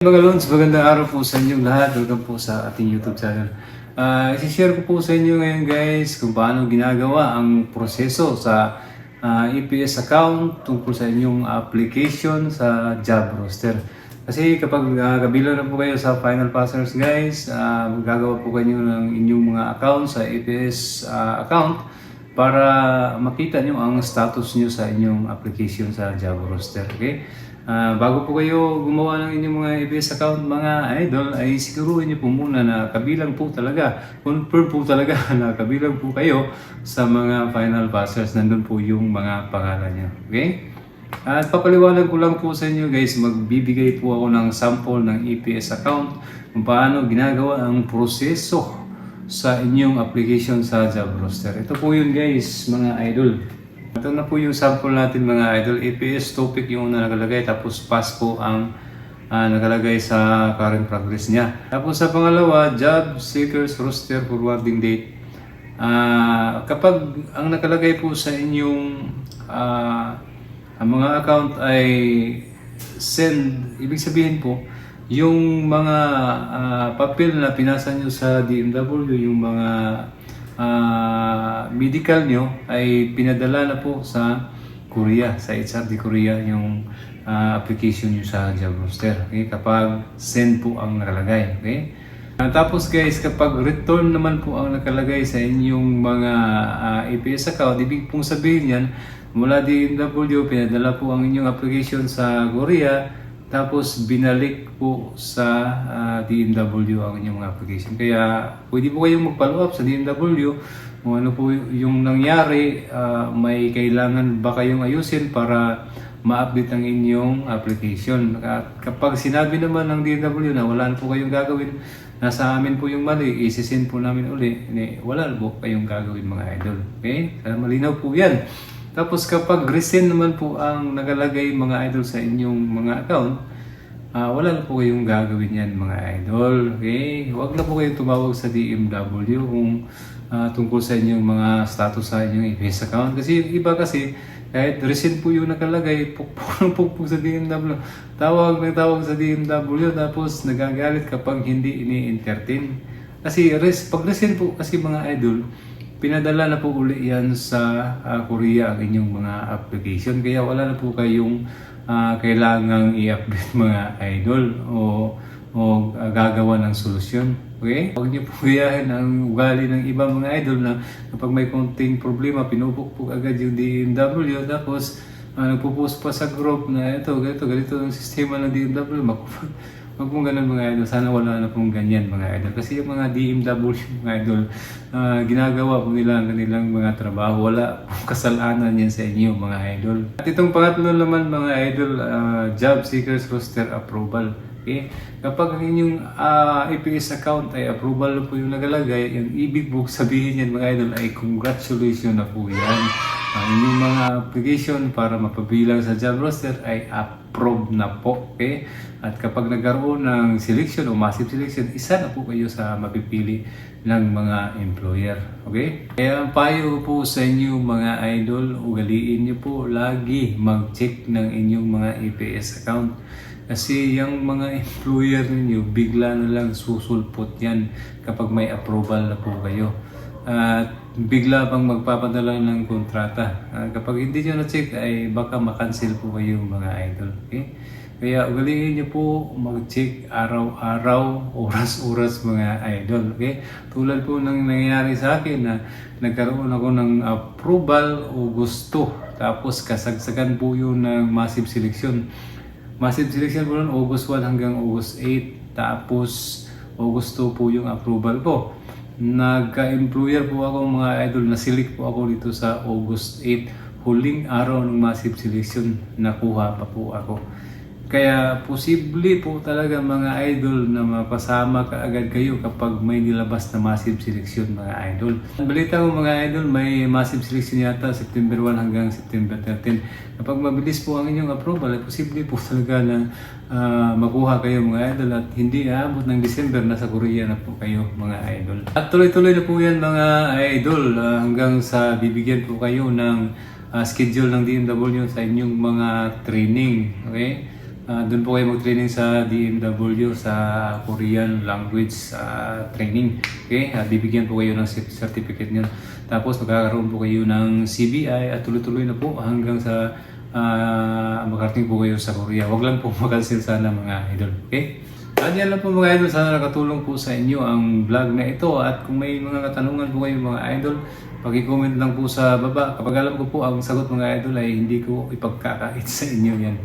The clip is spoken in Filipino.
Mga Lons, magandang araw po sa inyong lahat. Welcome po sa ating YouTube channel. Uh, isi-share ko po sa inyo ngayon guys kung paano ginagawa ang proseso sa ah, EPS account tungkol sa inyong application sa job roster. Kasi kapag uh, kabilang na po kayo sa Final Passers guys, uh, gagawa po kayo ng inyong mga account sa EPS ah, account para makita nyo ang status nyo sa inyong application sa job roster. Okay? Ah, bago po kayo gumawa ng inyong mga EBS account mga idol ay siguruhin niyo po muna na kabilang po talaga, confirm po talaga na kabilang po kayo sa mga final passers. Nandun po yung mga pangalan niyo. Okay? At papaliwanag ko lang po sa inyo guys, magbibigay po ako ng sample ng EPS account kung paano ginagawa ang proseso sa inyong application sa job roster. Ito po yun guys, mga idol. Ito na po yung sample natin mga idol. EPS topic yung una nakalagay tapos pass po ang ah, nakalagay sa current progress niya. Tapos sa pangalawa, job seekers roster forwarding date. Ah, kapag ang nakalagay po sa inyong ah, ang mga account ay send, ibig sabihin po, yung mga ah, papel na pinasa nyo sa DMW, yung mga ah, medical nyo ay pinadala na po sa Korea, sa HRD Korea yung ah, application nyo sa job roster. Okay? Kapag send po ang nakalagay. Okay? Ah, tapos guys, kapag return naman po ang nakalagay sa inyong mga ah, APS account, ibig pong sabihin yan, mula DMW, pinadala po ang inyong application sa Korea, tapos binalik po sa ah, DMW ang inyong application. Kaya pwede po kayong mag-follow up sa DMW kung ano po yung nangyari, ah, may kailangan ba kayong ayusin para ma-update ang inyong application. At kapag sinabi naman ng DMW na wala na po kayong gagawin, nasa amin po yung mali, isisend po namin uli, wala po kayong gagawin mga idol. Okay? Malinaw po yan. Tapos kapag resend naman po ang nakalagay mga idol sa inyong mga account, ah, wala na po kayong gagawin yan mga idol. Okay? Huwag na po kayong tumawag sa DMW kung ah, tungkol sa inyong mga status sa inyong EPS account. Kasi iba kasi, kahit resend po yung nakalagay, pukpuk ng pukpuk sa DMW. Tawag ng tawag sa DMW tapos nagagalit kapag hindi ini-entertain. Kasi res, pag resend po kasi mga idol, pinadala na po uli yan sa ah, Korea ang inyong mga application. Kaya wala na po kayong ah, kailangang i-update mga idol o, o ah, gagawa ng solusyon. Okay? Huwag niyo po gayahin ang ugali ng ibang mga idol na kapag may konting problema, pinupukpuk agad yung DMW tapos uh, nagpo-post pa sa group na ito, ganito, ganito ang sistema ng DMW. Maku- Huwag mong ganun mga idol. Sana wala na pong ganyan mga idol. Kasi yung mga DMW mga idol, ah, ginagawa po nila ang kanilang mga trabaho. Wala pong kasalanan yan sa inyo mga idol. At itong pangatlo naman mga idol, ah, Job Seekers Roster Approval. Okay? Kapag ang inyong ah, APS account ay approval po yung nagalagay, yung ibig po sabihin yan mga idol ay congratulations na po yan. Ang inyong mga application para mapabilang sa job roster ay approve na po. Okay? At kapag nagkaroon ng selection o massive selection, isa na po kayo sa mapipili ng mga employer. Okay? Kaya ang payo po sa inyo mga idol, ugaliin niyo po lagi mag-check ng inyong mga EPS account. Kasi yung mga employer ninyo, bigla na lang susulpot yan kapag may approval na po kayo. At bigla pang magpapadala ng kontrata. Ah, kapag hindi nyo na-check, ay baka makancel po kayo mga idol. Okay? Kaya ugaliin nyo po mag-check araw-araw, oras-oras mga idol. Okay? Tulad po ng nangyayari sa akin na nagkaroon ako ng approval o gusto. Tapos kasagsagan po yun ng massive selection. Massive selection po nun, August 1 hanggang August 8. Tapos August 2 po yung approval ko. Nagka-employer po ako mga idol, na-select po ako dito sa August 8. Huling araw ng massive selection, nakuha pa po ako. Kaya posible po talaga mga idol na mapasama ka agad kayo kapag may nilabas na massive selection mga idol. Balita ko mga idol, may massive selection yata September 1 hanggang September 13. Kapag mabilis po ang inyong approval, ay posible po talaga na ah, makuha kayo mga idol at hindi aabot ng December, nasa Korea na po kayo mga idol. At tuloy-tuloy na po yan mga idol ah, hanggang sa bibigyan po kayo ng ah, schedule ng DMW sa inyong mga training. Okay? Ah, doon po kayo mag-training sa DMW sa Korean language ah, training. Okay? At bibigyan po kayo ng cert- certificate nyo. Tapos magkakaroon po kayo ng CBI at tuloy-tuloy na po hanggang sa ah, makarating po kayo sa Korea. Huwag lang po makancel sana mga idol. Okay? At yan lang po mga idol, sana nakatulong po sa inyo ang vlog na ito at kung may mga katanungan po kayo mga idol, pag-comment lang po sa baba. Kapag alam ko po ang sagot mga idol ay hindi ko ipagkakait sa inyo yan.